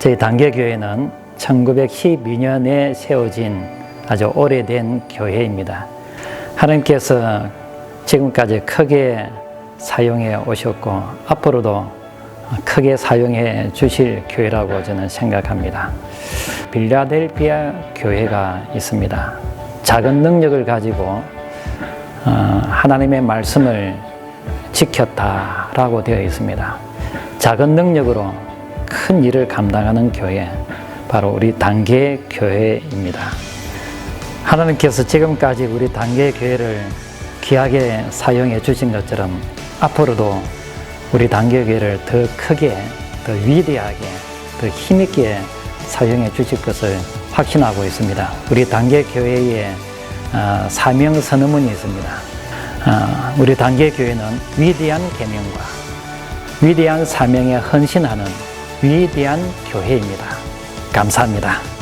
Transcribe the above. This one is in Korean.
저희 단계 교회는 1912년에 세워진 아주 오래된 교회입니다. 하나님께서 지금까지 크게 사용해 오셨고 앞으로도 크게 사용해 주실 교회라고 저는 생각합니다. 빌라델피아 교회가 있습니다. 작은 능력을 가지고 어, 하나님의 말씀을 지켰다라고 되어 있습니다. 작은 능력으로 큰 일을 감당하는 교회, 바로 우리 단계 교회입니다. 하나님께서 지금까지 우리 단계 교회를 귀하게 사용해 주신 것처럼 앞으로도 우리 단계 교회를 더 크게, 더 위대하게, 더 힘있게 사용해 주실 것을 확신하고 있습니다. 우리 단계 교회에 아, 사명 선언문이 있습니다. 아, 우리 단계 교회는 위대한 계명과 위대한 사명에 헌신하는 위대한 교회입니다. 감사합니다.